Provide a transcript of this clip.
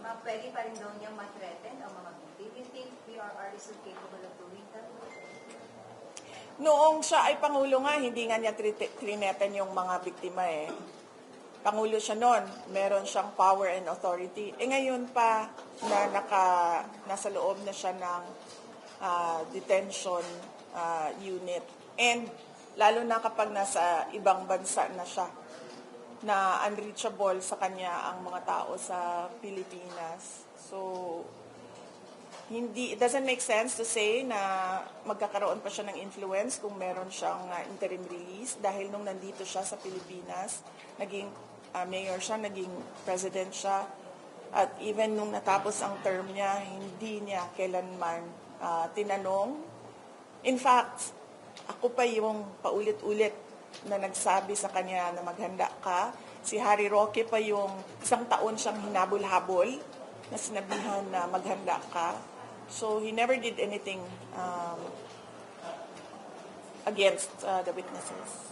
pwede pa rin daw niyang ma-threaten ang mga victim. You think PRR is capable of doing that? Noong siya ay Pangulo nga, hindi nga niya tri- trineten yung mga biktima eh. Pangulo siya noon, meron siyang power and authority. Eh ngayon pa na naka, nasa loob na siya ng ah, detention ah, unit. And lalo na kapag nasa ibang bansa na siya, na unreachable sa kanya ang mga tao sa Pilipinas. So, hindi it doesn't make sense to say na magkakaroon pa siya ng influence kung meron siyang uh, interim release dahil nung nandito siya sa Pilipinas, naging uh, mayor siya, naging president siya, at even nung natapos ang term niya, hindi niya kailanman uh, tinanong. In fact, ako pa yung paulit-ulit na nagsabi sa kanya na maghanda ka. Si Harry Roque pa yung isang taon siyang hinabol-habol na sinabihan na maghanda ka. So he never did anything um, against uh, the witnesses.